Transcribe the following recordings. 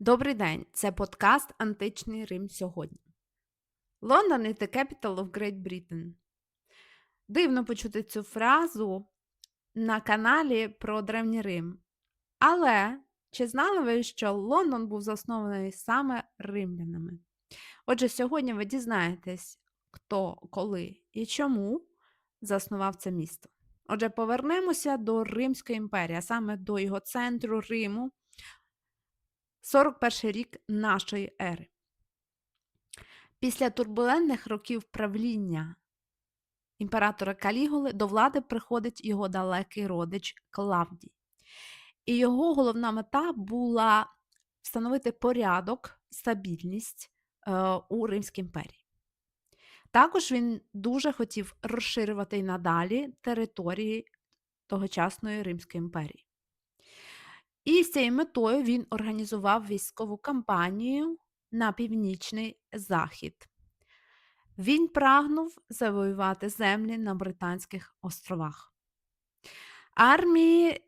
Добрий день! Це подкаст Античний Рим сьогодні. Лондон is the capital of Great Britain. Дивно почути цю фразу на каналі про Древній Рим. Але чи знали ви, що Лондон був заснований саме римлянами? Отже, сьогодні ви дізнаєтесь, хто, коли і чому заснував це місто. Отже, повернемося до Римської імперії, а саме до його центру Риму. 41 рік нашої ери. Після турбулентних років правління імператора Калігули до влади приходить його далекий родич Клавдій. І його головна мета була встановити порядок, стабільність е, у Римській імперії. Також він дуже хотів розширювати й надалі території тогочасної Римської імперії. І з цією метою він організував військову кампанію на північний захід. Він прагнув завоювати землі на Британських островах. Армії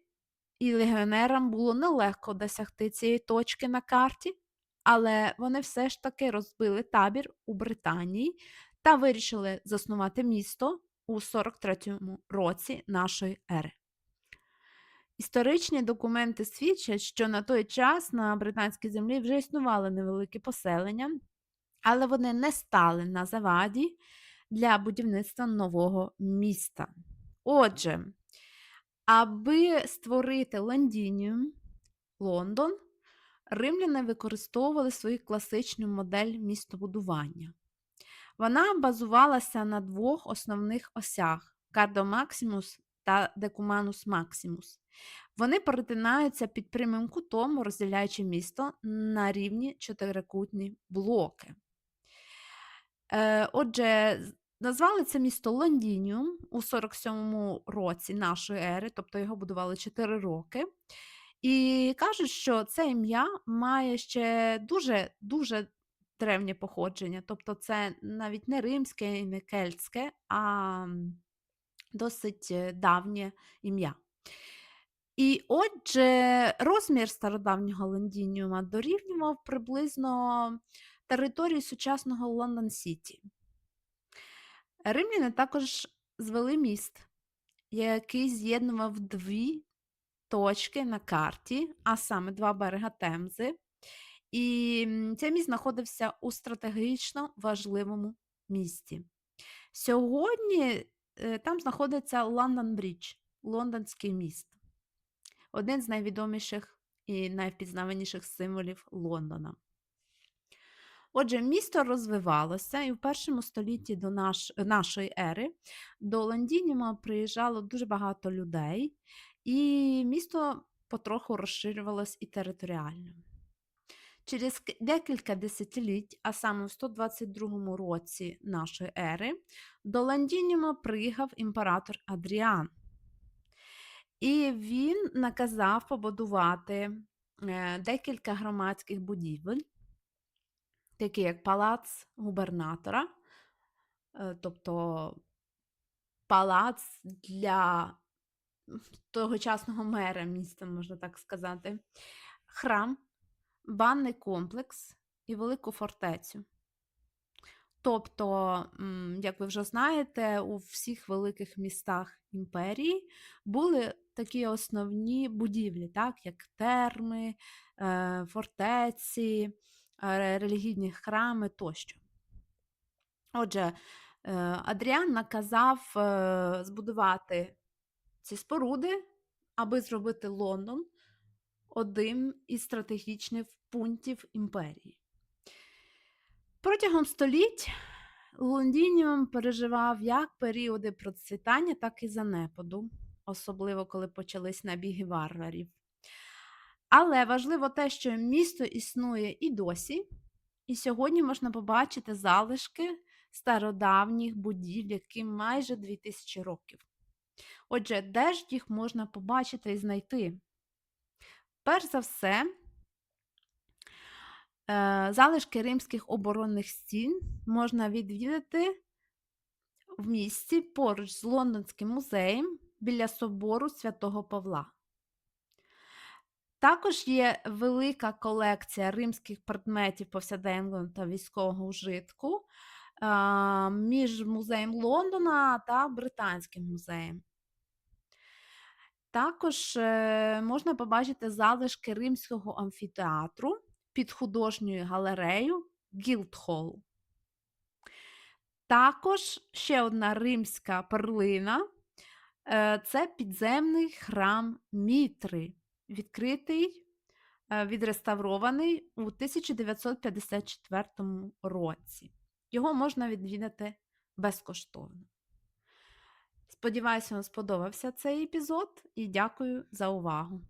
і легіонерам було нелегко досягти цієї точки на карті, але вони все ж таки розбили табір у Британії та вирішили заснувати місто у 43-му році нашої ери. Історичні документи свідчать, що на той час на британській землі вже існували невеликі поселення, але вони не стали на заваді для будівництва нового міста. Отже, аби створити Лондініум, Лондон, римляни використовували свою класичну модель містобудування. Вона базувалася на двох основних осях Кардо Максимус та Декуманус Максимус. Вони перетинаються під прямим кутом, розділяючи місто на рівні чотирикутні блоки. Е, Отже, назвали це місто Лондініум у 47-му році нашої ери, тобто його будували 4 роки. І кажуть, що це ім'я має ще дуже дуже древнє походження. Тобто, це навіть не римське і не кельтське, а досить е, давнє ім'я. І отже, розмір стародавнього Лондініума дорівнював приблизно території сучасного Лондон Сіті. Римляни також звели міст, який з'єднував дві точки на карті, а саме два берега Темзи. І цей міст знаходився у стратегічно важливому місті. Сьогодні там знаходиться Лондон Брідж, Лондонський міст один з найвідоміших і найвпізнаваніших символів Лондона. Отже, місто розвивалося, і в першому столітті до наш, нашої ери до Лондініума приїжджало дуже багато людей, і місто потроху розширювалось і територіально. Через декілька десятиліть, а саме в 122 році нашої ери, до Лондініума приїхав імператор Адріан. І він наказав побудувати е, декілька громадських будівель, такі як палац губернатора, е, тобто палац для тогочасного мера міста, можна так сказати, храм, банний комплекс і велику фортецю. Тобто, як ви вже знаєте, у всіх великих містах імперії були такі основні будівлі, так, як терми, е, фортеці, е, релігійні храми тощо. Отже, е, Адріан наказав збудувати ці споруди, аби зробити Лондон одним із стратегічних пунктів імперії. Протягом століть Лондініум переживав як періоди процвітання, так і занепаду, особливо коли почались набіги варварів. Але важливо те, що місто існує і досі, і сьогодні можна побачити залишки стародавніх будівель, яким майже 2000 років. Отже, де ж їх можна побачити і знайти? Перш за все, Е, залишки римських оборонних стін можна відвідати в місті поруч з Лондонським музеєм біля собору святого Павла. Також є велика колекція римських предметів повсякденного та військового вжитку між музеєм Лондона та Британським музеєм. Також е, можна побачити залишки римського амфітеатру під художньою галереєю Гілдхол. Також ще одна римська перлина е, це підземний храм Мітри, відкритий, е, відреставрований у 1954 році. Його можна відвідати безкоштовно. Сподіваюся, вам сподобався цей епізод і дякую за увагу.